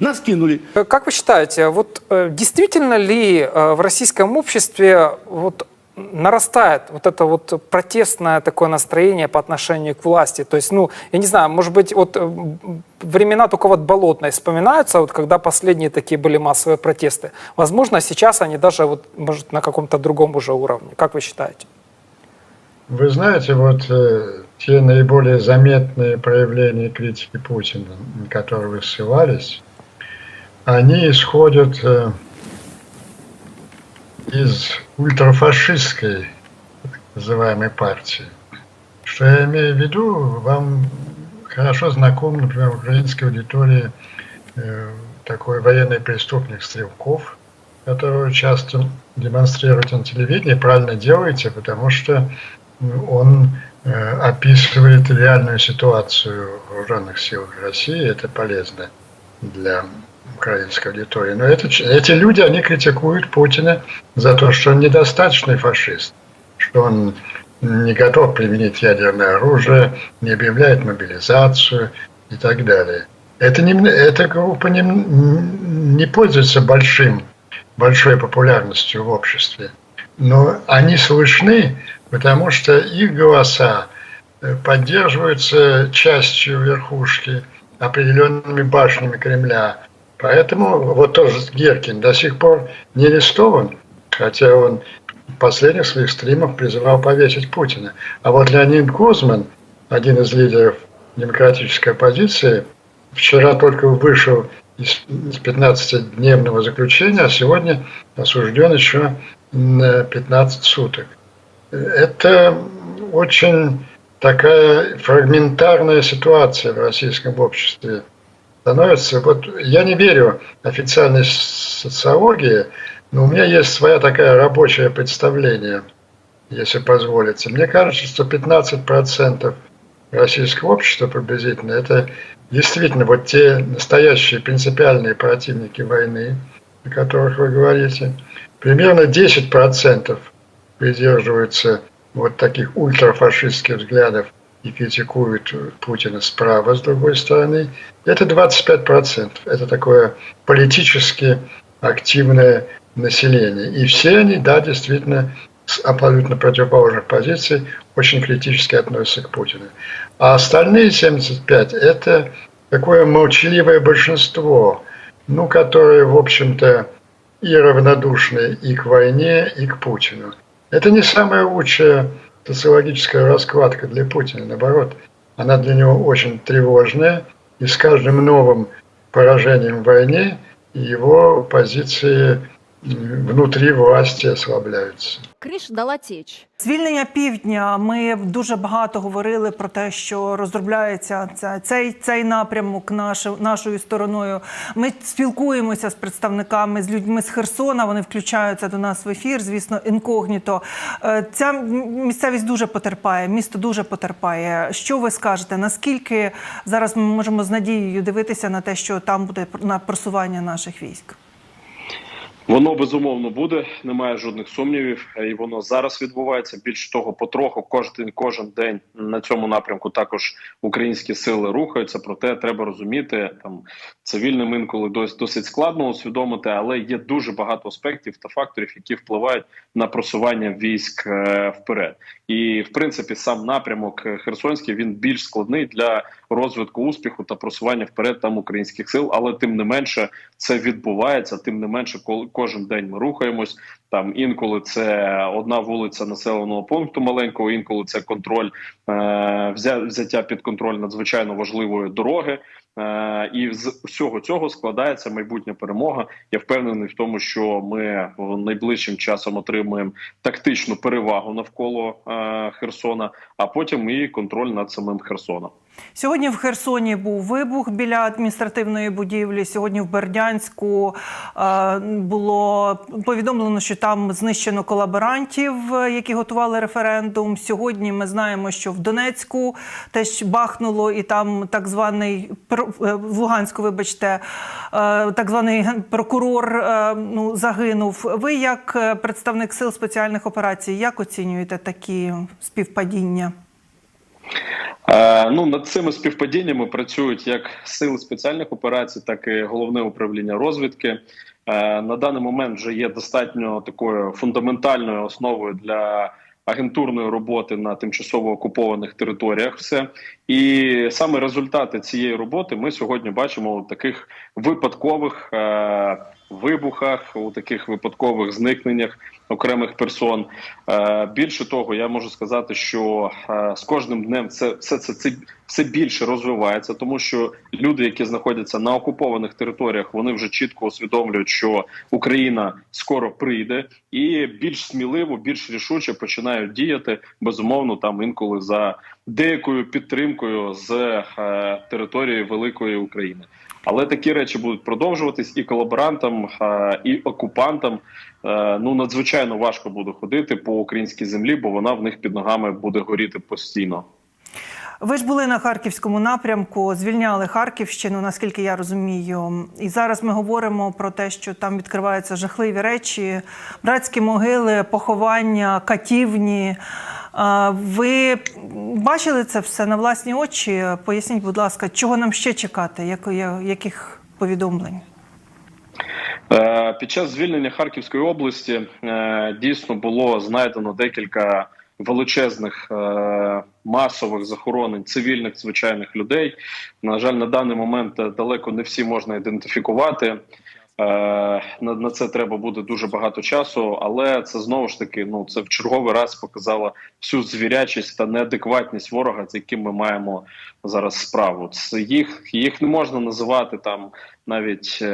Нас кинули. Э, Как вы считаете, вот э, действительно ли э, в российском обществе вот нарастает вот это вот протестное такое настроение по отношению к власти? То есть, ну, я не знаю, может быть, вот времена только вот болотной вспоминаются, вот когда последние такие были массовые протесты. Возможно, сейчас они даже вот, может, на каком-то другом уже уровне. Как вы считаете? Вы знаете, вот э, те наиболее заметные проявления критики Путина, на которые вы ссылались, они исходят э, из ультрафашистской так называемой партии. Что я имею в виду, вам хорошо знаком, например, в украинской аудитории э, такой военный преступник Стрелков, которого часто демонстрируют на телевидении, правильно делаете, потому что он э, описывает реальную ситуацию в вооруженных силах России, это полезно для украинской аудитории. Но это, эти люди, они критикуют Путина за то, что он недостаточный фашист, что он не готов применить ядерное оружие, не объявляет мобилизацию и так далее. Это не, эта группа не, не пользуется большим, большой популярностью в обществе, но они слышны, потому что их голоса э, поддерживаются частью верхушки, определенными башнями Кремля. Поэтому вот тоже Геркин до сих пор не арестован, хотя он в последних своих стримах призывал повесить Путина. А вот Леонид Гузман, один из лидеров демократической оппозиции, вчера только вышел из из 15-дневного заключения, а сегодня осужден еще на 15 суток. Это очень такая фрагментарная ситуация в российском обществе становится. Вот я не верю официальной социологии, но у меня есть своя такая рабочее представление, если позволите. Мне кажется, что 15% российского общества приблизительно это действительно вот те настоящие принципиальные противники войны, о которых вы говорите. Примерно 10% придерживаются вот таких ультрафашистских взглядов и критикуют Путина справа, с другой стороны. Это 25%. Это такое политически активное население. И все они, да, действительно, с абсолютно противоположных позиций очень критически относятся к Путину. А остальные 75 – это такое молчаливое большинство, ну, которое, в общем-то, и равнодушны и к войне, и к Путину. Это не самая лучшая социологическая раскладка для Путина, наоборот, она для него очень тревожная, и с каждым новым поражением в войне его позиции м, внутри власти ослабляются. Криш дала тіч. Звільнення півдня. Ми дуже багато говорили про те, що розробляється ця, цей, цей напрямок наш, нашою стороною. Ми спілкуємося з представниками, з людьми з Херсона. Вони включаються до нас в ефір. Звісно, інкогніто. Е, Ця місцевість дуже потерпає. Місто дуже потерпає. Що ви скажете? Наскільки зараз ми можемо з надією дивитися на те, що там буде на просування наших військ? Воно безумовно буде, немає жодних сумнівів, і воно зараз відбувається. Більш того, потроху кожен кожен день на цьому напрямку також українські сили рухаються. Проте треба розуміти, там цивільним інколи досить, досить складно усвідомити, але є дуже багато аспектів та факторів, які впливають на просування військ е, вперед. І в принципі, сам напрямок е, Херсонський він більш складний для розвитку успіху та просування вперед там українських сил, але тим не менше це відбувається. Тим не менше, кол- кожен день ми рухаємось. Там інколи це одна вулиця населеного пункту маленького, інколи це контроль е, взяття під контроль надзвичайно важливої дороги. Е, і з усього цього складається майбутня перемога. Я впевнений в тому, що ми в найближчим часом отримаємо тактичну перевагу навколо е, Херсона, а потім і контроль над самим Херсоном. Сьогодні в Херсоні був вибух біля адміністративної будівлі. Сьогодні в Бердянську е, було повідомлено, що там знищено колаборантів, е, які готували референдум. Сьогодні ми знаємо, що в Донецьку теж бахнуло, і там так званий е, в Луганську, вибачте, так званий прокурор ну, загинув. Ви, як представник сил спеціальних операцій, як оцінюєте такі співпадіння? Е, ну, над цими співпадіннями працюють як сили спеціальних операцій, так і головне управління розвідки. Е, на даний момент вже є достатньо такою фундаментальною основою для агентурної роботи на тимчасово окупованих територіях. Все і саме результати цієї роботи ми сьогодні бачимо у таких випадкових е, вибухах, у таких випадкових зникненнях окремих персон. Е, більше того, я можу сказати, що е, з кожним днем це все це, це все більше розвивається, тому що люди, які знаходяться на окупованих територіях, вони вже чітко усвідомлюють, що Україна скоро прийде, і більш сміливо, більш рішуче починають діяти безумовно там інколи за деякою підтримкою з е, території великої України. Але такі речі будуть продовжуватись і колаборантам, е, і окупантам. Е, ну надзвичайно важко буде ходити по українській землі, бо вона в них під ногами буде горіти постійно. Ви ж були на харківському напрямку, звільняли Харківщину, наскільки я розумію. І зараз ми говоримо про те, що там відкриваються жахливі речі, братські могили, поховання, катівні. Ви бачили це все на власні очі? Поясніть, будь ласка, чого нам ще чекати? Яких повідомлень? Е, Під час звільнення Харківської області е, дійсно було знайдено декілька величезних е, масових захоронень цивільних звичайних людей. На жаль, на даний момент е, далеко не всі можна ідентифікувати. Е, На, це треба буде дуже багато часу, але це знову ж таки ну це в черговий раз показало всю звірячість та неадекватність ворога, з яким ми маємо зараз справу. Це їх їх не можна називати там навіть.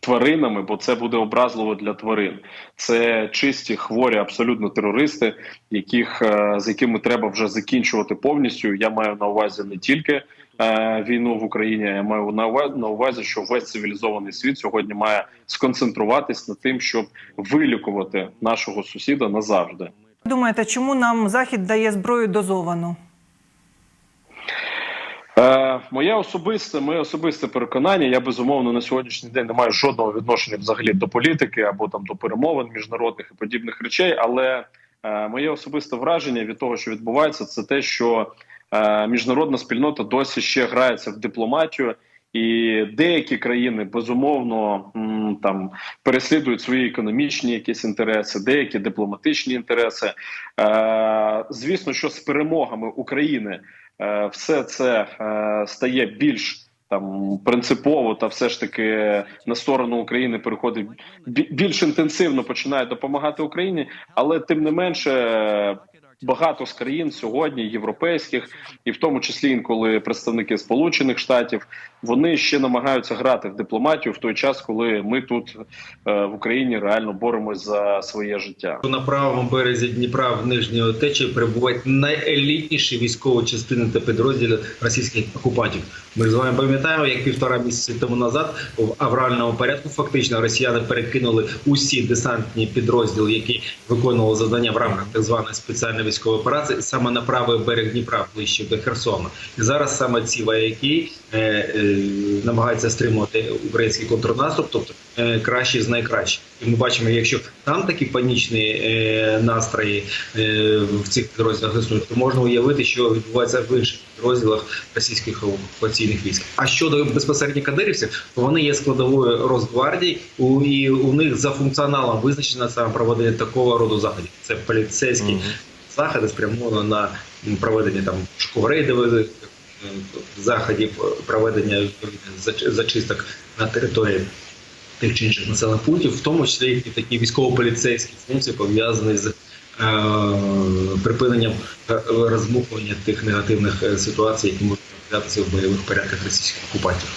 Тваринами, бо це буде образливо для тварин. Це чисті хворі, абсолютно терористи, яких е, з якими треба вже закінчувати повністю. Я маю на увазі не тільки е, війну в Україні, я маю на увазі, на що весь цивілізований світ сьогодні має сконцентруватись над тим, щоб вилікувати нашого сусіда назавжди. Думаєте, чому нам Захід дає зброю дозовану? Е, моє особисте, моє особисте переконання. Я безумовно на сьогоднішній день не маю жодного відношення взагалі до політики або там до перемовин міжнародних і подібних речей. Але е, моє особисте враження від того, що відбувається, це те, що е, міжнародна спільнота досі ще грається в дипломатію. І деякі країни безумовно там переслідують свої економічні якісь інтереси, деякі дипломатичні інтереси. Звісно, що з перемогами України все це е, стає більш там принципово та все ж таки на сторону України переходить більш інтенсивно починає допомагати Україні, але тим не менше. Багато з країн сьогодні європейських, і в тому числі інколи представники Сполучених Штатів, вони ще намагаються грати в дипломатію в той час, коли ми тут е, в Україні реально боремось за своє життя. На правому березі Дніпра в нижньої течії перебувають найелітніші військові частини та підрозділи російських окупантів. Ми з вами пам'ятаємо, як півтора місяці тому назад в авральному порядку фактично росіяни перекинули усі десантні підрозділи, які виконували завдання в рамках так званої спеціальної військової операції, саме на правий берег Дніпра ближче до Херсона. І зараз саме ці вояки е, е, намагаються стримувати український контрнаступ, тобто е, кращі з найкращих. І ми бачимо, якщо там такі панічні е, настрої е, в цих підрозділах існують, то можна уявити, що відбувається в інших підрозділах російських окупаційних військ. А щодо безпосередньо кадирівців, то вони є складовою Росгвардії, у, і у них за функціоналом визначено саме проведення такого роду заходів. Це поліцейські заходи спрямовано на проведення там шкурейдових заходів, проведення зач- зачисток на території тих чи інших населених пунктів, в тому числі і такі військово-поліцейські функції пов'язані з е, припиненням е, розмухування тих негативних е, ситуацій, які можуть траплятися в бойових порядках російських окупантів.